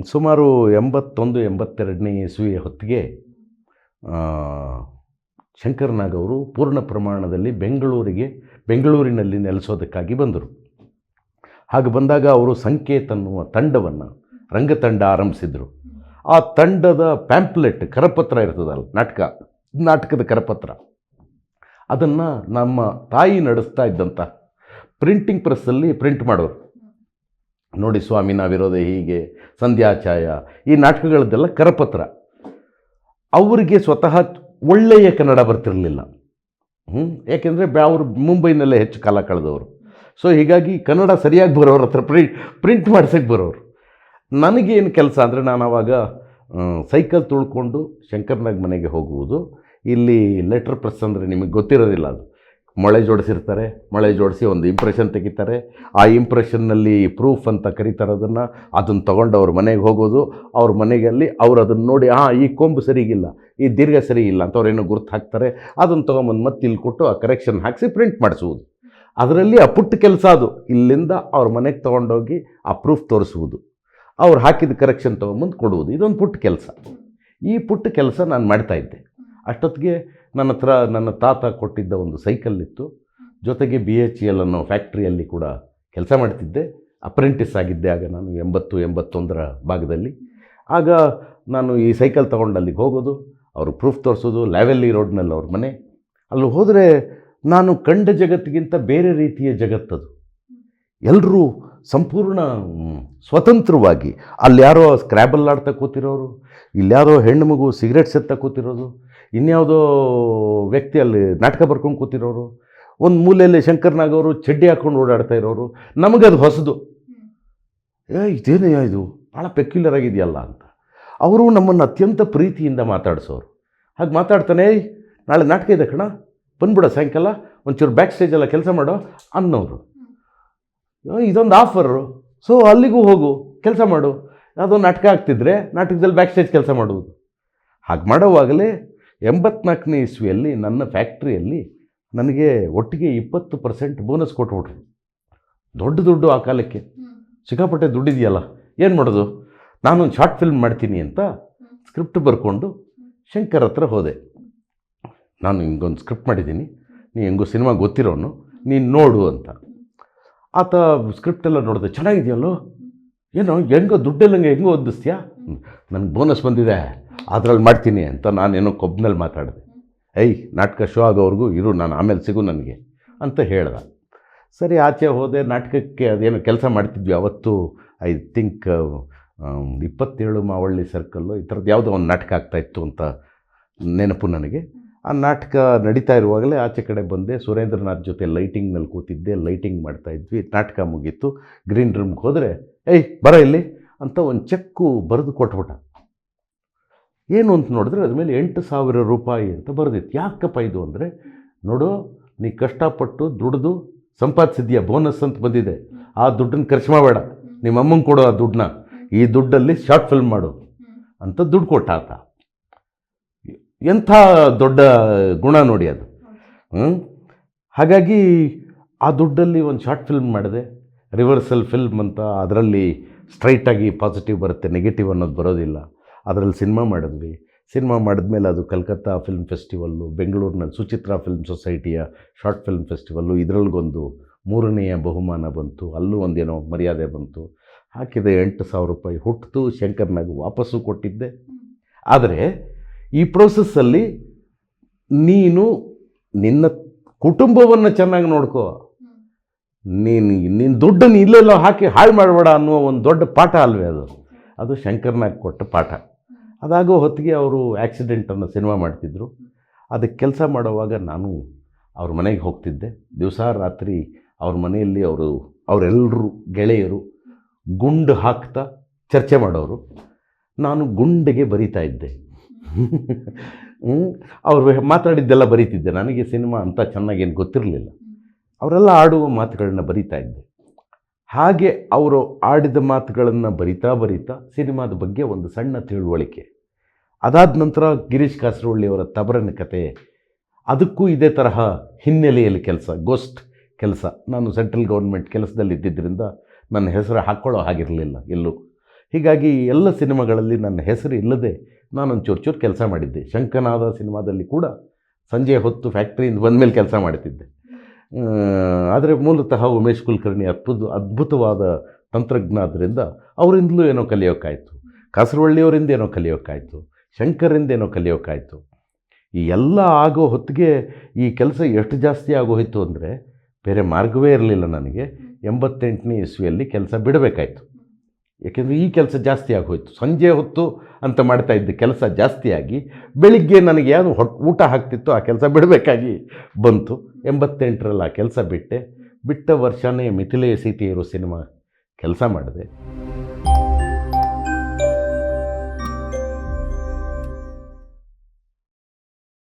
ಸುಮಾರು ಎಂಬತ್ತೊಂದು, ಎಂಬತ್ತೆರಡನೇ ಇಸುವಿಯ ಹೊತ್ತಿಗೆ ಶಂಕರ್ನಾಗ್ ಅವರು ಪೂರ್ಣ ಪ್ರಮಾಣದಲ್ಲಿ ಬೆಂಗಳೂರಿಗೆ, ಬೆಂಗಳೂರಿನಲ್ಲಿ ನೆಲೆಸೋದಕ್ಕಾಗಿ ಬಂದರು. ಹಾಗೆ ಬಂದಾಗ ಅವರು ಸಂಕೇತ ಅನ್ನುವ ತಂಡವನ್ನು, ರಂಗತಂಡ ಆರಂಭಿಸಿದರು. ಆ ತಂಡದ ಪ್ಯಾಂಪ್ಲೆಟ್ ಕರಪತ್ರ ಇರ್ತದಲ್ಲ, ನಾಟಕ, ನಾಟಕದ ಕರಪತ್ರ. ಅದನ್ನು ನಮ್ಮ ತಾಯಿ ನಡೆಸ್ತಾ ಇದ್ದಂಥ ಪ್ರಿಂಟಿಂಗ್ ಪ್ರೆಸ್ಸಲ್ಲಿ ಪ್ರಿಂಟ್ ಮಾಡೋರು ನೋಡಿ ಸ್ವಾಮಿ ನಾವಿರೋದೆ ಹೀಗೆ, ಸಂಧ್ಯಾಚಾಯ, ಈ ನಾಟಕಗಳದ್ದೆಲ್ಲ ಕರಪತ್ರ. ಅವರಿಗೆ ಸ್ವತಃ ಒಳ್ಳೆಯ ಕನ್ನಡ ಬರ್ತಿರಲಿಲ್ಲ. ಹ್ಞೂ ಯಾಕೆಂದರೆ ಅವರು ಮುಂಬೈನಲ್ಲೇ ಹೆಚ್ಚು ಕಾಲ ಕಳೆದವರು. ಸೊ ಹೀಗಾಗಿ ಕನ್ನಡ ಸರಿಯಾಗಿ ಬರೋರ ಹತ್ರ ಪ್ರಿಂಟ್ ಪ್ರಿಂಟ್ ಮಾಡ್ಸೋಕ್ಕೆ ಬರೋರು ನನಗೇನು ಕೆಲಸ ಅಂದರೆ ನಾನು ಆವಾಗ ಸೈಕಲ್ ತುಳ್ಕೊಂಡು ಶಂಕರ್ನಾಗ್ ಮನೆಗೆ ಹೋಗುವುದು. ಇಲ್ಲಿ ಲೆಟ್ರ್ ಪ್ರೆಸ್ ಅಂದರೆ ನಿಮಗೆ ಗೊತ್ತಿರೋದಿಲ್ಲ ಅದು. ಮೊಳೆ ಜೋಡಿಸಿರ್ತಾರೆ, ಮೊಳೆ ಜೋಡಿಸಿ ಒಂದು ಇಂಪ್ರೆಷನ್ ತೆಗಿತಾರೆ. ಆ ಇಂಪ್ರೆಷನ್ನಲ್ಲಿ ಪ್ರೂಫ್ ಅಂತ ಕರೀತಾರೆ ಅದನ್ನು ತೊಗೊಂಡು ಅವ್ರ ಮನೆಗೆ ಹೋಗೋದು, ಅವ್ರ ಮನೆಯಲ್ಲಿ ಅವ್ರು ಅದನ್ನು ನೋಡಿ ಹಾಂ ಈ ಕೊಂಬು ಸರಿಗಿಲ್ಲ, ಈ ದೀರ್ಘ ಸರಿ ಇಲ್ಲ ಅಂತ ಅವ್ರೇನೋ ಗುರ್ತು ಹಾಕ್ತಾರೆ. ಅದನ್ನು ತೊಗೊಂಬಂದು ಮತ್ತೆ ಇಲ್ಲಿ ಕೊಟ್ಟು ಆ ಕರೆಕ್ಷನ್ ಹಾಕಿಸಿ ಪ್ರಿಂಟ್ ಮಾಡಿಸುವುದು. ಅದರಲ್ಲಿ ಆ ಪುಟ್ಟ ಕೆಲಸ ಅದು. ಇಲ್ಲಿಂದ ಅವ್ರ ಮನೆಗೆ ತೊಗೊಂಡೋಗಿ ಆ ಪ್ರೂಫ್ ತೋರಿಸುವುದು. ಅವ್ರು ಹಾಕಿದ ಕರೆಕ್ಷನ್ ತೊಗೊಂಬಂದು ಕೊಡುವುದು. ಇದೊಂದು ಪುಟ್ಟ ಕೆಲಸ. ಈ ಪುಟ್ಟ ಕೆಲಸ ನಾನು ಮಾಡ್ತಾಯಿದ್ದೆ ಅಷ್ಟೊತ್ತಿಗೆ ನನ್ನ ಹತ್ರ ನನ್ನ ತಾತ ಕೊಟ್ಟಿದ್ದ ಒಂದು ಸೈಕಲ್ ಇತ್ತು. ಜೊತೆಗೆ ಬಿ ಎಚ್ ಎಲ್ ಅನ್ನೋ ಫ್ಯಾಕ್ಟ್ರಿಯಲ್ಲಿ ಕೂಡ ಕೆಲಸ ಮಾಡ್ತಿದ್ದೆ. ಅಪ್ರೆಂಟಿಸ್ ಆಗಿದ್ದೆ ಆಗ ನಾನು ಎಂಬತ್ತು, ಎಂಬತ್ತೊಂದರ ಭಾಗದಲ್ಲಿ. ಆಗ ನಾನು ಈ ಸೈಕಲ್ ತೊಗೊಂಡು ಅಲ್ಲಿಗೆ ಹೋಗೋದು, ಅವರು ಪ್ರೂಫ್ ತೋರಿಸೋದು ಲ್ಯಾವೆಲ್ಲಿ ರೋಡ್ನಲ್ಲಿ ಅವ್ರ ಮನೆ. ಅಲ್ಲಿ ಹೋದರೆ ನಾನು ಕಂಡ ಜಗತ್ತಿಗಿಂತ ಬೇರೆ ರೀತಿಯ ಜಗತ್ತದು. ಎಲ್ಲರೂ ಸಂಪೂರ್ಣ ಸ್ವತಂತ್ರವಾಗಿ. ಅಲ್ಲಿ ಯಾರೋ ಸ್ಕ್ರ್ಯಾಬಲ್ ಆಡ್ತಾ ಕೂತಿರೋರು, ಇಲ್ಯಾರೋ ಹೆಣ್ಣು ಮಗು ಸಿಗರೇಟ್ ಸೆತ್ತ ಕೂತಿರೋದು, ಇನ್ಯಾವುದೋ ವ್ಯಕ್ತಿ ಅಲ್ಲಿ ನಾಟಕ ಬರ್ಕೊಂಡು ಕೂತಿರೋರು, ಒಂದು ಮೂಲೆಯಲ್ಲಿ ಶಂಕರ್ನಾಗ್ ಅವರು ಚಡ್ಡಿ ಹಾಕ್ಕೊಂಡು ಓಡಾಡ್ತಾ ಇರೋರು ನಮಗದು ಹೊಸದು. ಏ ಇದೇನಯ್ಯ ಇದು? ಭಾಳ ಪೆಕ್ಯುಲರ್ ಆಗಿದೆಯಲ್ಲ ಅಂತ. ಅವರು ನಮ್ಮನ್ನು ಅತ್ಯಂತ ಪ್ರೀತಿಯಿಂದ ಮಾತಾಡಿಸೋರು. ಹಾಗೆ ಮಾತಾಡ್ತಾನೆ ನಾಳೆ ನಾಟಕ ಇದೆ ಕಣ, ಬಂದ್ಬಿಡ ಸಾಯಂಕಾಲ, ಒಂಚೂರು ಬ್ಯಾಕ್ ಸ್ಟೇಜೆಲ್ಲ ಕೆಲಸ ಮಾಡೋ, ಅನ್ನೋರು. ಇದೊಂದು ಆಫರು ಸೊ ಅಲ್ಲಿಗೂ ಹೋಗು ಕೆಲಸ ಮಾಡು. ಯಾವುದೋ ನಾಟಕ ಆಗ್ತಿದ್ರೆ ನಾಟಕದಲ್ಲಿ ಬ್ಯಾಕ್ ಸ್ಟೇಜ್ ಕೆಲಸ ಮಾಡುವುದು. ಹಾಗೆ ಮಾಡೋವಾಗಲೇ ಎಂಬತ್ನಾಲ್ಕನೇ ಇಸ್ವಿಯಲ್ಲಿ ನನ್ನ ಫ್ಯಾಕ್ಟ್ರಿಯಲ್ಲಿ ನನಗೆ ಒಟ್ಟಿಗೆ ಇಪ್ಪತ್ತು ಪರ್ಸೆಂಟ್ ಬೋನಸ್ ಕೊಟ್ಬಿಟ್ರು. ದೊಡ್ಡ ದುಡ್ಡು ಆ ಕಾಲಕ್ಕೆ. ಸಿಕ್ಕಾಪಟ್ಟೆ ದುಡ್ಡಿದೆಯಲ್ಲ ಏನು ಮಾಡೋದು? ನಾನೊಂದು ಶಾರ್ಟ್ ಫಿಲ್ಮ್ ಮಾಡ್ತೀನಿ ಅಂತ ಸ್ಕ್ರಿಪ್ಟ್ ಬರ್ಕೊಂಡು ಶಂಕರ್ ಹತ್ರ ಹೋದೆ. ನಾನು ಹಿಂಗೊಂದು ಸ್ಕ್ರಿಪ್ಟ್ ಮಾಡಿದ್ದೀನಿ. ನೀ ಹೆಂಗೋ ಸಿನಿಮಾ ಗೊತ್ತಿರೋನು ನೀನು ನೋಡು ಅಂತ. ಆತ ಸ್ಕ್ರಿಪ್ಟ್ ಎಲ್ಲ ನೋಡಿದೆ, ಚೆನ್ನಾಗಿದೆಯಲ್ಲೋ? ಏನೋ, ಹೆಂಗೋ ದುಡ್ಡೆಲ್ಲಂಗೆ ಹೆಂಗೋ ಓದಿಸ್ತೀಯಾ ನನಗೆ ಬೋನಸ್ ಬಂದಿದೆ, ಅದ್ರಲ್ಲಿ ಮಾಡ್ತೀನಿ ಅಂತ ನಾನೇನೋ ಕೊಬ್ಬನಲ್ಲಿ ಮಾತಾಡಿದೆ. ಏಯ್, ನಾಟಕ ಶೋ ಆಗೋವರೆಗೂ ಇರು, ನಾನು ಆಮೇಲೆ ಸಿಗು ನನಗೆ ಅಂತ ಹೇಳ್ದ. ಸರಿ, ಆಚೆ ಹೋದೆ, ನಾಟಕಕ್ಕೆ ಅದೇನು ಕೆಲಸ ಮಾಡ್ತಿದ್ವಿ ಅವತ್ತು, ಐ ಥಿಂಕ್ ಇಪ್ಪತ್ತೇಳು ಮಾವಳ್ಳಿ ಸರ್ಕಲ್ಲು ಈ ಥರದ್ದು ಯಾವುದೋ ಒಂದು ನಾಟಕ ಆಗ್ತಾಯಿತ್ತು ಅಂತ ನೆನಪು ನನಗೆ. ಆ ನಾಟಕ ನಡೀತಾ ಇರುವಾಗಲೇ ಆಚೆ ಕಡೆ ಬಂದೆ. ಸುರೇಂದ್ರನಾಥ್ ಜೊತೆ ಲೈಟಿಂಗ್ನಲ್ಲಿ ಕೂತಿದ್ದೆ ಲೈಟಿಂಗ್ ಮಾಡ್ತಾ ಇದ್ವಿ. ನಾಟಕ ಮುಗೀತು. ಗ್ರೀನ್ ರೂಮ್ಗೆ ಹೋದರೆ, ಏಯ್, ಬರ ಇಲ್ಲಿ ಅಂತ ಒಂದು ಚೆಕ್ಕು ಬರೆದು ಕೊಟ್ಬಿಟ್ಟ. ಏನು ಅಂತ ನೋಡಿದ್ರೆ ಅದ್ರ ಮೇಲೆ ಎಂಟು ಸಾವಿರ ರೂಪಾಯಿ ಅಂತ ಬರೆದಿತ್ತು. ಯಾಕಪ್ಪ ಇದು ಅಂದರೆ, ನೋಡು, ನೀ ಕಷ್ಟಪಟ್ಟು ದುಡ್ದು ಸಂಪಾದಿಸಿದ್ಯಾ ಬೋನಸ್ ಅಂತ ಬಂದಿದೆ. ಆ ದುಡ್ಡನ್ನು ಖರ್ಚು ಮಾಡಬೇಡ. ನಿಮ್ಮ ಅಮ್ಮಂಗೆ ಕೊಡು ಆ ದುಡ್ಡನ್ನ. ಈ ದುಡ್ಡಲ್ಲಿ ಶಾರ್ಟ್ ಫಿಲ್ಮ್ ಮಾಡು. ಅಂತ ದುಡ್ಡು ಕೊಟ್ಟ ಆತ. ಎಂಥ ದೊಡ್ಡ ಗುಣ ನೋಡಿ ಅದು. ಹಾಗಾಗಿ ಆ ದುಡ್ಡಲ್ಲಿ ಒಂದು ಶಾರ್ಟ್ ಫಿಲ್ಮ್ ಮಾಡಿದೆ. ರಿವರ್ಸಲ್ ಫಿಲ್ಮ್ ಅಂತ. ಅದರಲ್ಲಿ ಸ್ಟ್ರೈಟಾಗಿ ಪಾಸಿಟಿವ್ ಬರುತ್ತೆ ನೆಗೆಟಿವ್ ಅನ್ನೋದು ಬರೋದಿಲ್ಲ. ಅದರಲ್ಲಿ ಸಿನಿಮಾ ಮಾಡಿದ್ವಿ. ಸಿನಿಮಾ ಮಾಡಿದ್ಮೇಲೆ ಅದು ಕಲ್ಕತ್ತಾ ಫಿಲ್ಮ್ ಫೆಸ್ಟಿವಲ್ಲು ಬೆಂಗಳೂರಿನಲ್ಲಿ ಸುಚಿತ್ರಾ ಫಿಲ್ಮ್ ಸೊಸೈಟಿಯ ಶಾರ್ಟ್ ಫಿಲ್ಮ್ ಫೆಸ್ಟಿವಲ್ಲು ಇದರಲ್ಲಿಗೊಂದು ಮೂರನೆಯ ಬಹುಮಾನ ಬಂತು. ಅಲ್ಲೂ ಒಂದೇನೋ ಮರ್ಯಾದೆ ಬಂತು. ಹಾಕಿದೆ ಎಂಟು ಸಾವಿರ ರೂಪಾಯಿ ಹುಟ್ಟಿತು ಶಂಕರ್ನಾಗ ವಾಪಸ್ಸು ಕೊಟ್ಟಿದ್ದೆ. ಆದರೆ ಈ ಪ್ರೋಸೆಸ್ಸಲ್ಲಿ ನೀನು ನಿನ್ನ ಕುಟುಂಬವನ್ನು ಚೆನ್ನಾಗಿ ನೋಡ್ಕೋ. ನೀನು ನಿನ್ನ ದುಡ್ಡನ್ನು ಇಲ್ಲೆಲ್ಲೋ ಹಾಕಿ ಹಾಳು ಮಾಡಬೇಡ ಅನ್ನುವ ಒಂದು ದೊಡ್ಡ ಪಾಠ ಅಲ್ವೇ ಅದು? ಅದು ಶಂಕರ್ನಾಗ್ ಕೊಟ್ಟ ಪಾಠ. ಅದಾಗೋ ಹೊತ್ತಿಗೆ ಅವರು ಆ್ಯಕ್ಸಿಡೆಂಟನ್ನು ಸಿನಿಮಾ ಮಾಡ್ತಿದ್ರು. ಅದಕ್ಕೆ ಕೆಲಸ ಮಾಡುವಾಗ ನಾನು ಅವ್ರ ಮನೆಗೆ ಹೋಗ್ತಿದ್ದೆ. ದಿವಸ, ರಾತ್ರಿ ಅವ್ರ ಮನೆಯಲ್ಲಿ ಅವರು ಅವರೆಲ್ಲರೂ ಗೆಳೆಯರು ಗುಂಡು ಹಾಕ್ತಾ ಚರ್ಚೆ ಮಾಡೋರು. ನಾನು ಗುಂಡಿಗೆ ಬರಿತಾ ಇದ್ದೆ. ಅವರು ಮಾತಾಡಿದ್ದೆಲ್ಲ ಬರೀತಿದ್ದೆ. ನನಗೆ ಸಿನಿಮಾ ಅಂತ ಚೆನ್ನಾಗೇನು ಗೊತ್ತಿರಲಿಲ್ಲ. ಅವರೆಲ್ಲ ಆಡುವ ಮಾತುಗಳನ್ನ ಬರಿತಾ ಇದ್ದೆ. ಹಾಗೆ ಅವರು ಆಡಿದ ಮಾತುಗಳನ್ನು ಬರಿತಾ ಬರಿತಾ ಸಿನಿಮಾದ ಬಗ್ಗೆ ಒಂದು ಸಣ್ಣ ತಿಳುವಳಿಕೆ. ಅದಾದ ನಂತರ ಗಿರೀಶ್ ಕಾಸರವಳ್ಳಿಯವರ ತಬರನ ಕತೆ, ಅದಕ್ಕೂ ಇದೇ ತರಹ ಹಿನ್ನೆಲೆಯಲ್ಲಿ ಕೆಲಸ ಗೋಸ್ಟ್ ಕೆಲಸ. ನಾನು ಸೆಂಟ್ರಲ್ ಗೌರ್ಮೆಂಟ್ ಕೆಲಸದಲ್ಲಿ ಇದ್ದಿದ್ದರಿಂದ ನನ್ನ ಹೆಸರು ಹಾಕ್ಕೊಳ್ಳೋ ಹಾಗಿರಲಿಲ್ಲ ಎಲ್ಲೂ. ಹೀಗಾಗಿ ಎಲ್ಲ ಸಿನಿಮಾಗಳಲ್ಲಿ ನನ್ನ ಹೆಸರು ಇಲ್ಲದೆ ನಾನೊಂದು ಚೂರು ಚೂರು ಕೆಲಸ ಮಾಡಿದ್ದೆ. ಶಂಕನಾದ ಸಿನಿಮಾದಲ್ಲಿ ಕೂಡ ಸಂಜೆ ಹೊತ್ತು ಫ್ಯಾಕ್ಟ್ರಿಯಿಂದ ಬಂದಮೇಲೆ ಕೆಲಸ ಮಾಡ್ತಿದ್ದೆ. ಆದರೆ ಮೂಲತಃ ಉಮೇಶ್ ಕುಲಕರ್ಣಿ ಅದ್ಭುತ, ಅದ್ಭುತವಾದ ತಂತ್ರಜ್ಞ ಆದ್ದರಿಂದ ಅವರಿಂದಲೂ ಏನೋ ಕಲಿಯೋಕ್ಕಾಯಿತು ಕಾಸರವಳ್ಳಿಯವರಿಂದ ಏನೋ ಕಲಿಯೋಕ್ಕಾಯಿತು ಶಂಕರಿಂದ ಏನೋ ಕಲಿಯೋಕ್ಕಾಯಿತು ಈ ಎಲ್ಲ ಆಗೋ ಹೊತ್ತಿಗೆ ಈ ಕೆಲಸ ಎಷ್ಟು ಜಾಸ್ತಿ ಆಗೋಯಿತು ಅಂದರೆ ಬೇರೆ ಮಾರ್ಗವೇ ಇರಲಿಲ್ಲ ನನಗೆ. ಎಂಬತ್ತೆಂಟನೇ ಇಸ್ವಿಯಲ್ಲಿ ಕೆಲಸ ಬಿಡಬೇಕಾಯ್ತು. ಏಕೆಂದರೆ ಈ ಕೆಲಸ ಜಾಸ್ತಿ ಆಗೋಯ್ತು. ಸಂಜೆ ಹೊತ್ತು ಅಂತ ಮಾಡ್ತಾ ಇದ್ದ ಕೆಲಸ ಜಾಸ್ತಿಯಾಗಿ ಬೆಳಿಗ್ಗೆ ನನಗೆ ಯಾವುದು ಹೊಟ್ಟು ಊಟ ಹಾಕ್ತಿತ್ತು ಆ ಕೆಲಸ ಬಿಡಬೇಕಾಗಿ ಬಂತು. ಎಂಬತ್ತೆಂಟರಲ್ಲಿ ಆ ಕೆಲಸ ಬಿಟ್ಟೆ. ಬಿಟ್ಟ ವರ್ಷನೇ ಮಿಥಿಲೆಯ ಸೀತೆಯರು ಸಿನಿಮಾ ಕೆಲಸ ಮಾಡಿದೆ.